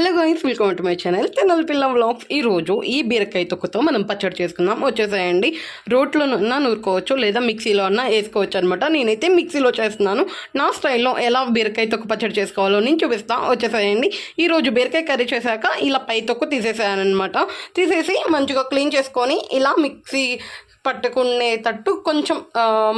Hello guys welcome to my channel Tenali Pilla vlogs ఈ రోజు ఈ బీరకాయ తొక్కుతో మనం పచ్చడి చేసుకుందాం. వచ్చేసాయండి. రోట్లోనన్నా నూరుకోవచ్చు లేదా మిక్సీలో అన్నా వేసుకోవచ్చు అనమాట నేనైతే మిక్సీలో చేస్తున్నాను. నా స్టైల్లో ఎలా బీరకాయ తొక్కు పచ్చడి చేసుకోవాలో నేను చూపిస్తాను వచ్చేసాయండి. ఈ రోజు బీరకాయ కర్రీ చేశాక ఇలా పై తొక్కు తీసేసాను అనమాట తీసేసి మంచిగా క్లీన్ చేసుకొని ఇలా మిక్సీ పట్టుకునేటట్టు కొంచెం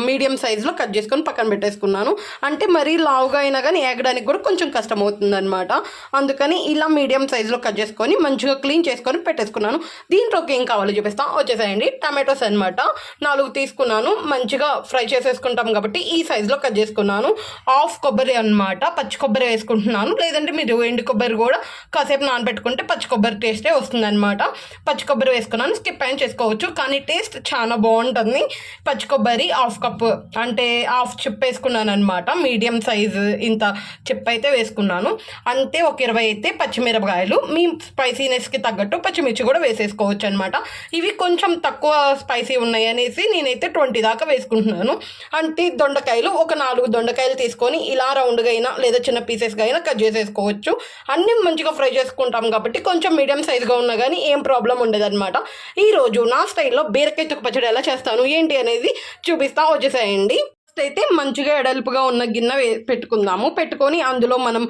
మీడియం సైజులో కట్ చేసుకొని పక్కన పెట్టేసుకున్నాను. అంటే మరీ లావుగా అయినా కానీ ఏగడానికి కూడా కొంచెం కష్టం అవుతుంది అనమాట అందుకని ఇలా మీడియం సైజులో కట్ చేసుకొని మంచిగా క్లీన్ చేసుకొని పెట్టేసుకున్నాను. దీంట్లోకి ఏం కావాలో చూపిస్తాం. వచ్చేసాయండి. టమాటోస్ అనమాట నాలుగు తీసుకున్నాను. మంచిగా ఫ్రై చేసేసుకుంటాం కాబట్టి ఈ సైజులో కట్ చేసుకున్నాను. హాఫ్ కొబ్బరి అనమాట పచ్చి కొబ్బరి వేసుకుంటున్నాను. లేదంటే మీరు ఎండు కొబ్బరి కూడా కాసేపు నానబెట్టుకుంటే పచ్చి కొబ్బరి టేస్టే వస్తుంది అనమాట పచ్చి కొబ్బరి వేసుకున్నాను. స్కిప్ అయిన చేసుకోవచ్చు. కానీ టేస్ట్ చాలా బాగుంటుంది. పచ్చి కొబ్బరి హాఫ్ కప్. అంటే హాఫ్ చిప్ వేసుకున్నాను అనమాట మీడియం సైజు ఇంత చిప్ అయితే వేసుకున్నాను. అంతే ఒక ఇరవై అయితే పచ్చిమిరపకాయలు. మీ స్పైసీనెస్కి తగ్గట్టు పచ్చిమిర్చి కూడా వేసేసుకోవచ్చు అనమాట ఇవి కొంచెం తక్కువ స్పైసీ ఉన్నాయి అనేసి నేనైతే ట్వంటీ దాకా వేసుకుంటున్నాను. అంటే దొండకాయలు ఒక నాలుగు దొండకాయలు తీసుకొని ఇలా రౌండ్గా అయినా లేదా చిన్న పీసెస్గా అయినా కట్ చేసేసుకోవచ్చు. అన్నీ మంచిగా ఫ్రై చేసుకుంటాం కాబట్టి కొంచెం మీడియం సైజుగా ఉన్నా కానీ ఏం ప్రాబ్లం ఉండదన్నమాట. ఈరోజు నా స్టైల్లో బీరకాయ తొక్క పచ్చడి ఎలా చేస్తాను ఏంటి అనేది చూపిస్తా వచ్చేసేయండి. ఫస్ట్ అయితే మంచిగా ఎడల్పుగా ఉన్న గిన్నె వే పెట్టుకుందాము. పెట్టుకొని అందులో మనం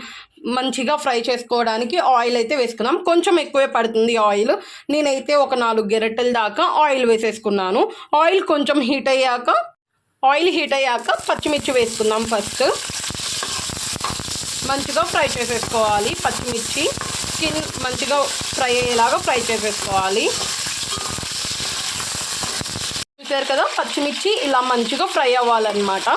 మంచిగా ఫ్రై చేసుకోవడానికి ఆయిల్ అయితే వేసుకున్నాం కొంచెం ఎక్కువే పడుతుంది ఆయిల్. నేనైతే ఒక నాలుగు గెరెటెల దాకా ఆయిల్ వేసేసుకున్నాను. ఆయిల్ కొంచెం హీట్ అయ్యాక ఆయిల్ హీట్ అయ్యాక పచ్చిమిర్చి వేసుకుందాం ఫస్ట్ మంచిగా ఫ్రై చేసేసుకోవాలి పచ్చిమిర్చి. స్కిన్ మంచిగా ఫ్రై అయ్యేలాగా ఫ్రై చేసేసుకోవాలి. చూసారు కదా పచ్చిమిర్చి ఇలా మంచిగా ఫ్రై అవ్వాలన్నమాట.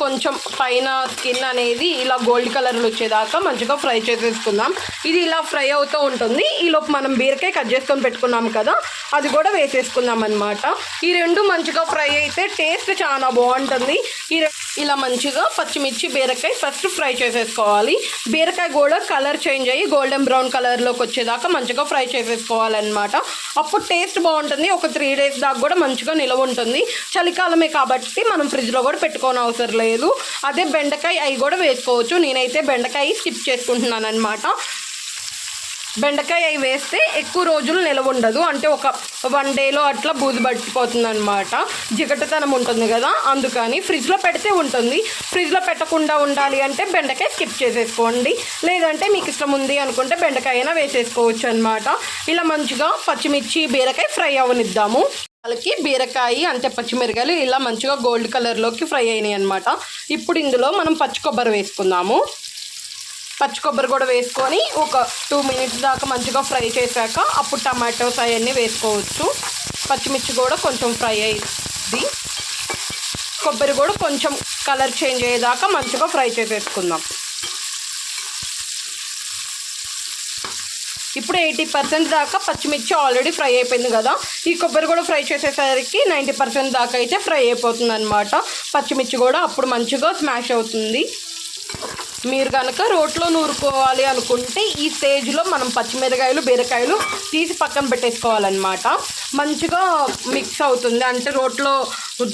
కొంచెం పైన స్కిన్ అనేది ఇలా గోల్డ్ కలర్లో వచ్చేదాకా మంచిగా ఫ్రై చేసేసుకుందాం. ఇది ఇలా ఫ్రై అవుతూ ఉంటుంది. ఈలోపు మనం బీరకాయ కట్ చేసుకొని పెట్టుకున్నాం కదా అది కూడా వేసేసుకుందాం అనమాట ఈ రెండు మంచిగా ఫ్రై అయితే టేస్ట్ చాలా బాగుంటుంది. ఈ రెండు ఇలా మంచిగా పచ్చిమిర్చి బీరకాయ ఫస్ట్ ఫ్రై చేసేసుకోవాలి. బీరకాయ కూడా కలర్ చేంజ్ అయ్యి గోల్డెన్ బ్రౌన్ కలర్లోకి వచ్చేదాకా మంచిగా ఫ్రై చేసేసుకోవాలన్నమాట. అప్పుడు టేస్ట్ బాగుంటుంది. ఒక త్రీ డేస్ దాకా కూడా మంచిగా నిలవ ఉంటుంది. చలికాలమే కాబట్టి మనం ఫ్రిడ్జ్లో కూడా పెట్టుకోని అవసరం లేదు. అదే బెండకాయ అవి కూడా వేసుకోవచ్చు. నేనైతే బెండకాయ స్కిప్ చేసుకుంటున్నాను అనమాట బెండకాయ అవి వేస్తే ఎక్కువ రోజులు నిలవ ఉండదు. అంటే ఒక వన్ డేలో అట్లా బూజు పట్టిపోతుంది అనమాట జిగటతనం ఉంటుంది కదా అందుకని ఫ్రిడ్జ్లో పెడితే ఉంటుంది. ఫ్రిడ్జ్లో పెట్టకుండా ఉండాలి అంటే బెండకాయ స్కిప్ చేసేసుకోండి. లేదంటే మీకు ఇష్టం ఉంది అనుకుంటే బెండకాయ అయినా వేసేసుకోవచ్చు అనమాట ఇలా మంచిగా పచ్చిమిర్చి బీరకాయ ఫ్రై అవనిద్దాము. వాళ్ళకి బీరకాయ అంటే పచ్చిమిరకాయలు ఇలా మంచిగా గోల్డ్ కలర్లోకి ఫ్రై అయినాయి అనమాట ఇప్పుడు ఇందులో మనం పచ్చి కొబ్బరి వేసుకుందాము. పచ్చి కొబ్బరి కూడా వేసుకొని ఒక టూ మినిట్స్ దాకా మంచిగా ఫ్రై చేశాక అప్పుడు టమాటోస్ అవన్నీ వేసుకోవచ్చు. పచ్చిమిర్చి కూడా కొంచెం ఫ్రై అయ్యింది కొబ్బరి కూడా కొంచెం కలర్ చేంజ్ అయ్యేదాకా మంచిగా ఫ్రై చేసేసుకుందాం. ఇప్పుడు ఎయిటీ పర్సెంట్ దాకా పచ్చిమిర్చి ఆల్రెడీ ఫ్రై అయిపోయింది కదా. ఈ కొబ్బరి కూడా ఫ్రై చేసేసరికి నైంటీ పర్సెంట్ దాకా అయితే ఫ్రై అయిపోతుంది అనమాట పచ్చిమిర్చి కూడా అప్పుడు మంచిగా స్మాష్ అవుతుంది. మీరు కనుక రోట్లో నూరుకోవాలి అనుకుంటే ఈ స్టేజ్లో మనం పచ్చిమిరకాయలు బీరకాయలు తీసి పక్కన పెట్టేసుకోవాలన్నమాట. మంచిగా మిక్స్ అవుతుంది. అంటే రోట్లో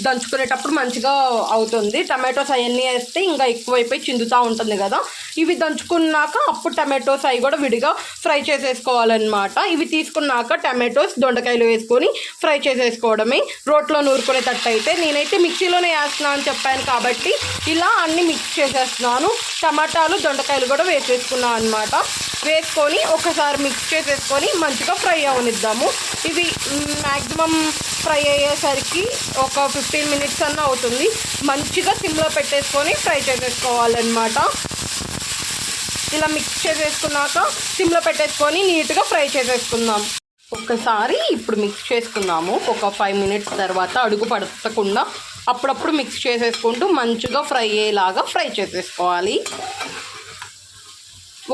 దంచుకునేటప్పుడు మంచిగా అవుతుంది. టమాటోస్ అవన్నీ వేస్తే ఇంకా ఎక్కువైపోయి చిందుతూ ఉంటుంది కదా. ఇవి దంచుకున్నాక అప్పుడు టమాటోస్ అవి కూడా విడిగా ఫ్రై చేసేసుకోవాలన్నమాట. ఇవి తీసుకున్నాక టమాటోస్ దొండకాయలు వేసుకొని ఫ్రై చేసేసుకోవడమే. రోట్లో నూరుకునేటట్టు అయితే నేనైతే మిక్సీలోనే వేస్తున్నాను అని చెప్పాను కాబట్టి ఇలా అన్ని మిక్స్ చేసేస్తున్నాను. టమాటాలు దొండకాయలు కూడా వేసేసుకున్నాను అనమాట వేసుకొని ఒకసారి మిక్స్ చేసేసుకొని మంచిగా ఫ్రై అవనిద్దాము. ఇవి మ్యాక్సిమం ఫ్రై అయ్యేసరికి ఒక ఫిఫ్టీన్ మినిట్స్ అన్న అవుతుంది. మంచిగా సిమ్లో పెట్టేసుకొని ఫ్రై చేసేసుకోవాలన్నమాట. ఇలా మిక్స్ చేసేసుకున్నాక సిమ్లో పెట్టేసుకొని నీట్గా ఫ్రై చేసేసుకుందాం. ఒక్కసారి ఇప్పుడు మిక్స్ చేసుకుందాము. ఒక ఫైవ్ మినిట్స్ తర్వాత అడుగు పడకుండా అప్పుడప్పుడు మిక్స్ చేసేసుకుంటూ మంచిగా ఫ్రై అయ్యేలాగా ఫ్రై చేసేసుకోవాలి.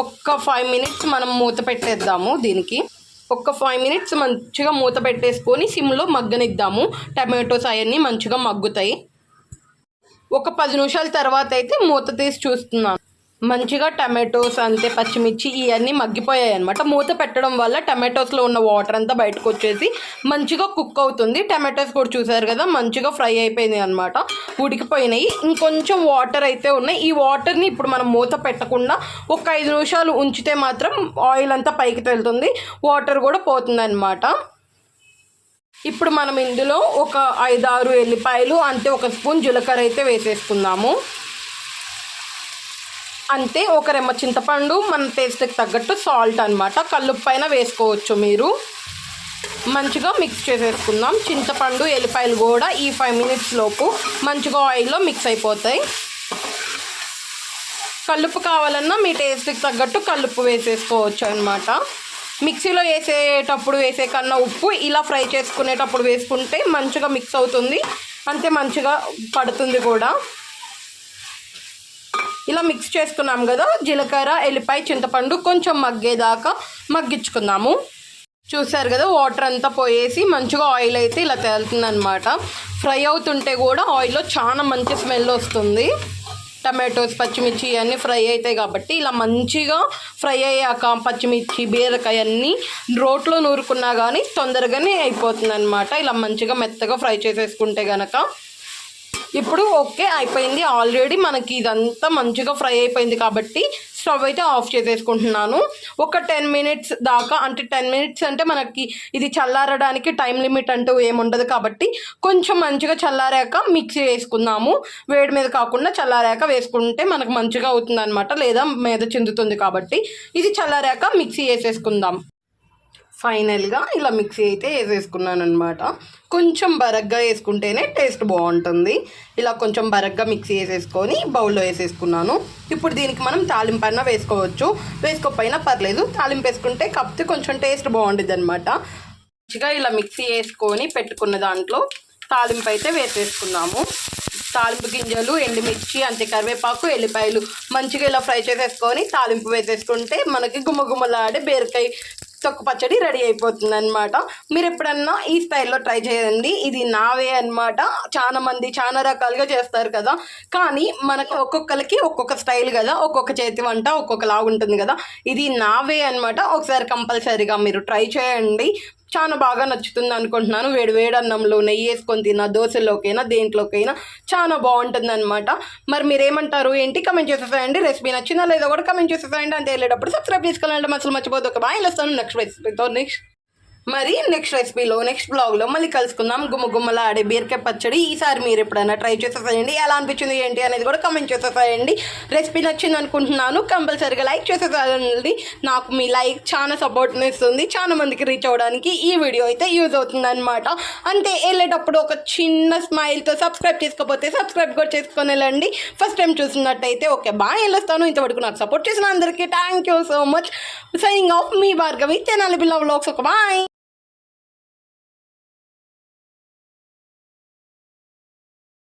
ఒక్క ఫైవ్ మినిట్స్ మనం మూత పెట్టేద్దాము దీనికి. ఒక ఫైవ్ మినిట్స్ మంచిగా మూత పెట్టేసుకొని సిమ్లో మగ్గనిద్దాము. టమాటోస్ అవన్నీ మంచిగా మగ్గుతాయి. ఒక పది నిమిషాల తర్వాత అయితే మూత తీసి చూస్తున్నాను. మంచిగా టమాటోస్ అంతే పచ్చిమిర్చి ఇవన్నీ మగ్గిపోయాయి అనమాట మూత పెట్టడం వల్ల టమాటోస్లో ఉన్న వాటర్ అంతా బయటకు వచ్చేసి మంచిగా కుక్ అవుతుంది. టమాటోస్ కూడా చూసారు కదా మంచిగా ఫ్రై అయిపోయింది అనమాట ఉడికిపోయినాయి. ఇంకొంచెం వాటర్ అయితే ఉన్నాయి. ఈ వాటర్ని ఇప్పుడు మనం మూత పెట్టకుండా ఒక ఐదు నిమిషాలు ఉంచితే మాత్రం ఆయిల్ అంతా పైకి తెలుతుంది వాటర్ కూడా పోతుంది అనమాట ఇప్పుడు మనం ఇందులో ఒక ఐదారు ఎల్లిపాయలు అంతే ఒక స్పూన్ జీలకర్ర అయితే వేసేసుకుందాము. అంతే ఒక రెమ్మ చింతపండు మన టేస్ట్కి తగ్గట్టు సాల్ట్ అనమాట కల్లుప్పైన వేసుకోవచ్చు మీరు. మంచిగా మిక్స్ చేసేసుకుందాం. చింతపండు ఎల్లిపాయలు కూడా ఈ ఫైవ్ మినిట్స్ లోపు మంచిగా ఆయిల్లో మిక్స్ అయిపోతాయి. కలుపు కావాలన్నా మీ టేస్ట్కి తగ్గట్టు కలుపు వేసేసుకోవచ్చు అనమాట మిక్సీలో వేసేటప్పుడు వేసే కన్నా ఉప్పు ఇలా ఫ్రై చేసుకునేటప్పుడు వేసుకుంటే మంచిగా మిక్స్ అవుతుంది. అంతే మంచిగా పడుతుంది కూడా. ఇలా మిక్స్ చేసుకున్నాం కదా జీలకర్ర ఎల్లిపాయ చింతపండు కొంచెం మగ్గేదాకా మగ్గించుకుందాము. చూసారు కదా వాటర్ అంతా పోయేసి మంచిగా ఆయిల్ అయితే ఇలా తేలుతుంది అనమాట ఫ్రై అవుతుంటే కూడా ఆయిల్లో చాలా మంచి స్మెల్ వస్తుంది. టమాటోస్ పచ్చిమిర్చి ఇవన్నీ ఫ్రై అవుతాయి కాబట్టి ఇలా మంచిగా ఫ్రై అయ్యాక పచ్చిమిర్చి బీరకాయ అన్నీ రోట్లో నూరుకున్నా కానీ తొందరగానే అయిపోతుంది అనమాట ఇలా మంచిగా మెత్తగా ఫ్రై చేసేసుకుంటే కనుక ఇప్పుడు ఓకే అయిపోయింది. ఆల్రెడీ మనకి ఇదంతా మంచిగా ఫ్రై అయిపోయింది కాబట్టి స్టవ్ అయితే ఆఫ్ చేసేసుకుంటున్నాను. ఒక టెన్ మినిట్స్ దాకా అంటే టెన్ మినిట్స్ అంటే మనకి ఇది చల్లారడానికి టైం లిమిట్ అంటూ ఏముండదు కాబట్టి కొంచెం మంచిగా చల్లారాక మిక్సీ వేసుకుందాము. వేడి మీద కాకుండా చల్లారాక వేసుకుంటే మనకు మంచిగా అవుతుంది అనమాట లేదా మీద చిందుతుంది కాబట్టి ఇది చల్లారాక మిక్సీ వేసేసుకుందాం. ఫైనల్గా ఇలా మిక్సీ అయితే వేసేసుకున్నాను అనమాట కొంచెం బరగ్గా వేసుకుంటేనే టేస్ట్ బాగుంటుంది. ఇలా కొంచెం బరగ్గా మిక్సీ వేసేసుకొని బౌల్లో వేసేసుకున్నాను. ఇప్పుడు దీనికి మనం తాలింపు అయినా వేసుకోవచ్చు. వేసుకోకపోయినా పర్లేదు. తాలింపు వేసుకుంటే కప్పితే కొంచెం టేస్ట్ బాగుంటుంది అనమాట మంచిగా ఇలా మిక్సీ వేసుకొని పెట్టుకున్న దాంట్లో తాలింపు అయితే వేసేసుకున్నాము. తాలింపు గింజలు ఎండుమిర్చి అంతే కరివేపాకు ఎల్లిపాయలు మంచిగా ఇలా ఫ్రై చేసేసుకొని తాలింపు వేసేసుకుంటే మనకి గుమ్మగుమ్మలాడే బీరకాయ తొక్కు పచ్చడి రెడీ అయిపోతుంది అనమాట మీరు ఎప్పుడన్నా ఈ స్టైల్లో ట్రై చేయండి. ఇది నావే అనమాట చాలా మంది చాలా రకాలుగా చేస్తారు కదా. కానీ మనకు ఒక్కొక్కరికి ఒక్కొక్క స్టైల్ కదా. ఒక్కొక్క చేతి వంట ఒక్కొక్కలా ఉంటుంది కదా. ఇది నావే అనమాట ఒకసారి కంపల్సరీగా మీరు ట్రై చేయండి. చాలా బాగా నచ్చుతుంది అనుకుంటున్నాను. వేడి వేడి అన్నంలో నెయ్యి వేసుకొని తిన్నా దోశలోకైనా దేంట్లోకైనా చాలా బాగుంటుంది అనమాట మరి మీరేమంటారు? ఏంటి? కమెంట్ చేసేసాయండి. రెసిపీ నచ్చిందా లేదా కూడా కమెంట్ చేసేసాయండి. అంతే వెళ్ళేటప్పుడు సబ్స్క్రైబ్ చేసుకోవాలంటే అసలు మర్చిపోతే ఒక బాయ్ వస్తాను నెక్స్ట్ రెసిపీతో నెక్స్ట్ మరి నెక్స్ట్ రెసిపీలో నెక్స్ట్ బ్లాగ్లో మళ్ళీ కలుసుకుందాం. గుమ్మ గుమ్మల ఆడే బీరకాయ పచ్చడి ఈసారి మీరు ఎప్పుడైనా ట్రై చేసేసేయండి. ఎలా అనిపించింది ఏంటి అనేది కూడా కమెంట్ చేసేసేయండి. రెసిపీ నచ్చింది అనుకుంటున్నాను. కంపల్సరీగా లైక్ చేసేసేయండి. నాకు మీ లైక్ చాలా సపోర్ట్ని ఇస్తుంది. చాలా మందికి రీచ్ అవ్వడానికి ఈ వీడియో అయితే యూజ్ అవుతుంది అనమాట అంటే వెళ్ళేటప్పుడు ఒక చిన్న స్మైల్తో సబ్స్క్రైబ్ చేసుకోకపోతే సబ్స్క్రైబ్ కూడా చేసుకొని వెళ్ళండి. ఫస్ట్ టైం చూసినట్టయితే ఓకే బాగా వెళ్ళొస్తాను. ఇంతవరకు నాకు సపోర్ట్ చేసిన అందరికీ thank you so much saying off me Bhargavi. Tenali Pilla vlogs ఒక బాయ్